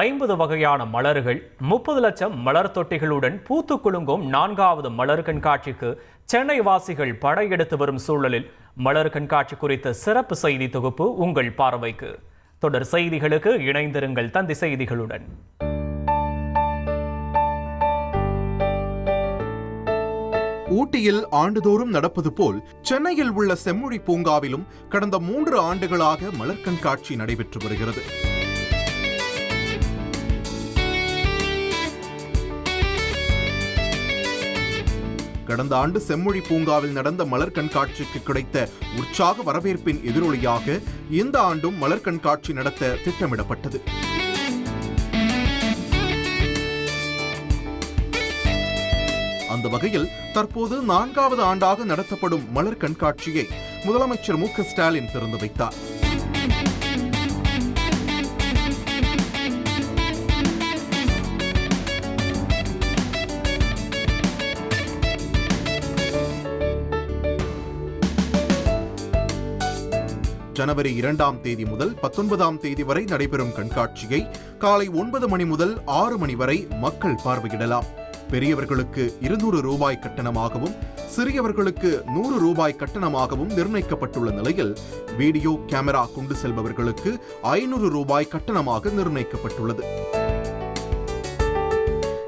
ஐம்பது வகையான மலர்கள் முப்பது லட்சம் மலர் தொட்டிகளுடன் பூத்து குலுங்கும் நான்காவது மலர் கண்காட்சிக்கு சென்னை வாசிகள் படையெடுத்து வரும் சூழலில் மலர் கண்காட்சி குறித்த சிறப்பு செய்தி தொகுப்பு உங்கள் பார்வைக்கு. தொடர் செய்திகளுக்கு இணைந்திருங்கள் தந்தி செய்திகளுடன். ஊட்டியில் ஆண்டுதோறும் நடப்பது போல் சென்னையில் உள்ள செம்மொழி பூங்காவிலும் கடந்த மூன்று ஆண்டுகளாக மலர் கண்காட்சி நடைபெற்று வருகிறது. கடந்த ஆண்டு செம்மொழி பூங்காவில் நடந்த மலர் கண்காட்சிக்கு கிடைத்த உற்சாக வரவேற்பின் எதிரொலியாக இந்த ஆண்டும் மலர் கண்காட்சி நடத்த திட்டமிடப்பட்டது. அந்த வகையில் தற்போது நான்காவது ஆண்டாக நடத்தப்படும் மலர் கண்காட்சியை முதலமைச்சர் மு ஸ்டாலின் திறந்து வைத்தார். ஜனவரி இரண்டாம் தேதி முதல் பத்தொன்பதாம் தேதி வரை நடைபெறும் கண்காட்சியை காலை ஒன்பது மணி முதல் ஆறு மணி வரை மக்கள் பார்வையிடலாம். பெரியவர்களுக்கு இருநூறு ரூபாய் கட்டணமாகவும் சிறியவர்களுக்கு நூறு ரூபாய் கட்டணமாகவும் நிர்ணயிக்கப்பட்டுள்ள நிலையில் வீடியோ கேமரா கொண்டு செல்பவர்களுக்கு ஐநூறு ரூபாய் கட்டணமாக நிர்ணயிக்கப்பட்டுள்ளது.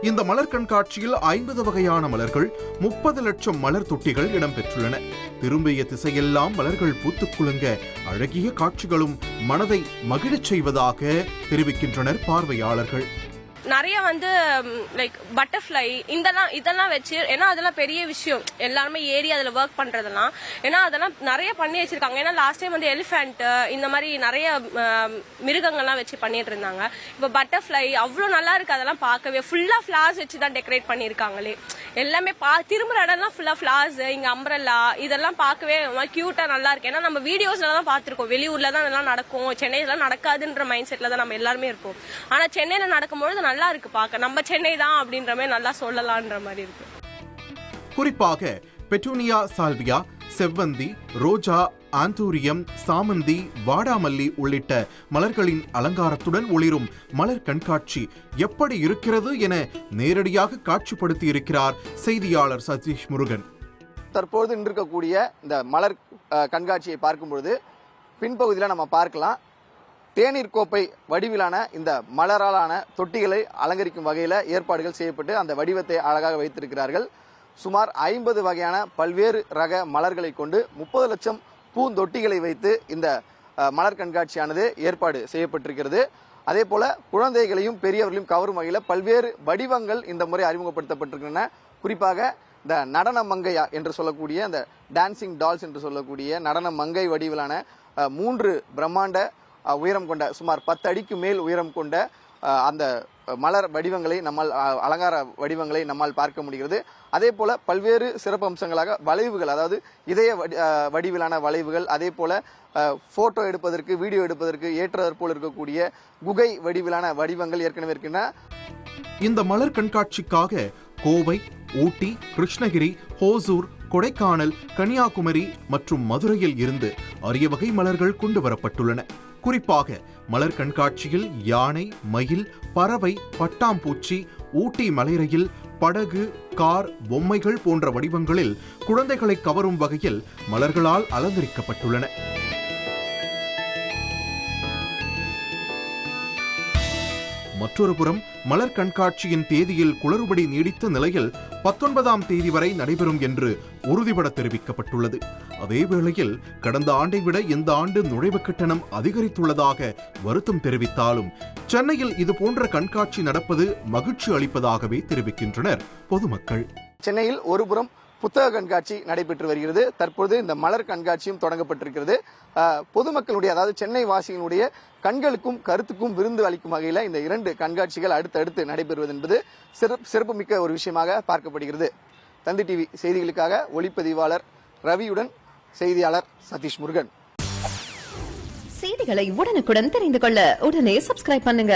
இந்த மலர் கண்காட்சியில் ஐம்பது வகையான மலர்கள் முப்பது லட்சம் மலர் தொட்டிகள் இடம்பெற்றுள்ளன. திரும்பிய திசையெல்லாம் மலர்கள் பூத்துக்குலுங்க அழகிய காட்சிகளும் மனதை மகிழச் செய்வதாக தெரிவிக்கின்றனர் பார்வையாளர்கள். நிறைய வந்து லைக் பட்டர்ஃப்ளை இதெல்லாம் இதெல்லாம் வச்சு ஏன்னா அதெல்லாம் பெரிய விஷயம். எல்லாருமே ஏறி அதில் ஒர்க் பண்றதெல்லாம். ஏன்னா அதெல்லாம் நிறைய பண்ணி வச்சிருக்காங்க. ஏன்னா லாஸ்ட் டைம் வந்து எலிஃபென்ட் இந்த மாதிரி நிறைய மிருகங்கள்லாம் வச்சு பண்ணிட்டு இருந்தாங்க. இப்போ பட்டர்ஃப்ளை அவ்வளோ நல்லா இருக்கு. அதெல்லாம் பார்க்கவே ஃபுல்லாக ஃபிளார்ஸ் வச்சு தான் டெக்கரேட் பண்ணியிருக்காங்களே. எல்லாமே பா திரும்புற இடம்லாம் ஃபுல்லா ஃபிளார்ஸ் இங்க அம்பரல்லா இதெல்லாம் பார்க்கவே கியூட்டா நல்லா இருக்கு. ஏன்னா நம்ம வீடியோஸ்ல தான் பார்த்துருக்கோம். வெளியூர்ல தான் இதெல்லாம் நடக்கும். சென்னையில நடக்காதுன்ற மைண்ட் செட்ல தான் நம்ம எல்லாருமே இருப்போம். ஆனா சென்னையில நடக்கும்பொழுது நல்லா இருக்கு பார்க்க. நம்ம சென்னை தான் அப்படின்ற மாதிரி நல்லா சொல்லலான்ற மாதிரி இருக்கு. குறிப்பாக பெட்டூனியா சால்வியா செவ்வந்தி ரோஜா ஆந்தூரியம் சாமந்தி வாடாமல்லி உள்ளிட்ட மலர்களின் அலங்காரத்துடன் ஒளிரும் மலர் கண்காட்சி எப்படி இருக்கிறது என நேரடியாக காட்சிப்படுத்தி இருக்கிறார் செய்தியாளர் சதீஷ் முருகன். தற்பொழுது நின்றிருக்கக்கூடிய இந்த மலர் கண்காட்சியை பார்க்கும்பொழுது பின்பகுதியில் நம்ம பார்க்கலாம். தேநீர் கோப்பை வடிவிலான இந்த மலராலான தொட்டிகளை அலங்கரிக்கும் வகையில் ஏற்பாடுகள் செய்யப்பட்டு அந்த வடிவத்தை அழகாக வைத்திருக்கிறார்கள். சுமார் ஐம்பது வகையான பல்வேறு ரக மலர்களை கொண்டு முப்பது லட்சம் பூந்தொட்டிகளை வைத்து இந்த மலர் கண்காட்சியானது ஏற்பாடு செய்யப்பட்டிருக்கிறது. அதே போல குழந்தைகளையும் பெரியவர்களையும் கவரும் வகையில் பல்வேறு வடிவங்கள் இந்த முறை அறிமுகப்படுத்தப்பட்டிருக்கின்றன. குறிப்பாக இந்த நடன மங்கையா என்று சொல்லக்கூடிய இந்த டான்சிங் டால்ஸ் என்று சொல்லக்கூடிய நடன மங்கை வடிவிலான மூன்று பிரம்மாண்ட உயரம் கொண்ட சுமார் பத்து அடிக்கு மேல் உயரம் கொண்ட அந்த மலர் வடிவங்களை நம்மால் அலங்கார வடிவங்களை நம்மால் பார்க்க முடிகிறது. அதே போல பல்வேறு சிறப்பு அம்சங்களாக வளைவுகள் அதாவது இதய வடி- வடிவிலான வளைவுகள் அதே போல போட்டோ எடுப்பதற்கு வீடியோ எடுப்பதற்கு ஏற்றதற்போல் இருக்கக்கூடிய குகை வடிவிலான வடிவங்கள் ஏற்கனவே இருக்கின்றன. இந்த மலர் கண்காட்சிக்காக கோவை ஊட்டி கிருஷ்ணகிரி ஹோசூர் கொடைக்கானல் கன்னியாகுமரி மற்றும் மதுரையில் இருந்து அரிய வகை மலர்கள் கொண்டு வரப்பட்டுள்ளன. குறிப்பாக மலர் கண்காட்சியில் யானை மயில் பறவை பட்டாம்பூச்சி ஊட்டி மலைரயில் படகு கார் பொம்மைகள் போன்ற வடிவங்களில் குழந்தைகளை கவரும் வகையில் மலர்களால் அலங்கரிக்கப்பட்டுள்ளன. மற்றொரு புறம் மலர் கண்காட்சியின் தேதியில் குளறுபடி நீடித்த நிலையில் பத்தொன்பதாம் தேதி வரை நடைபெறும் என்று உறுதிபட தெரிவிக்கப்பட்டுள்ளது. அதே வேளையில் கடந்த ஆண்டை விட இந்த ஆண்டு நுழைவு கட்டணம் அதிகரித்துள்ளதாக வருத்தம் தெரிவித்தாலும் சென்னையில் இதுபோன்ற கண்காட்சி நடப்பது மகிழ்ச்சி அளிப்பதாகவே தெரிவிக்கின்றனர் பொதுமக்கள். சென்னையில் ஒருபுறம் புத்தக கண்காட்சி நடைபெற்று வருகிறது. தற்பொழுது இந்த மலர் கண்காட்சியும் தொடங்கப்பட்டிருக்கிறது. பொதுமக்களுடைய அதாவது சென்னை வாசிகளுடைய கண்களுக்கும் கருத்துக்கும் விருந்து அளிக்கும் வகையில் இந்த இரண்டு கண்காட்சிகள் அடுத்தடுத்து நடைபெறுவது என்பது சிறப்பு சிறப்புமிக்க ஒரு விஷயமாக பார்க்கப்படுகிறது. தந்தி டிவி செய்திகளுக்காக ஒளிப்பதிவாளர் ரவியுடன் செய்தியாளர் சதீஷ் முருகன். செய்திகளை உடனுக்குடன் தெரிந்து கொள்ள உடனே சப்ஸ்கிரைப் பண்ணுங்க.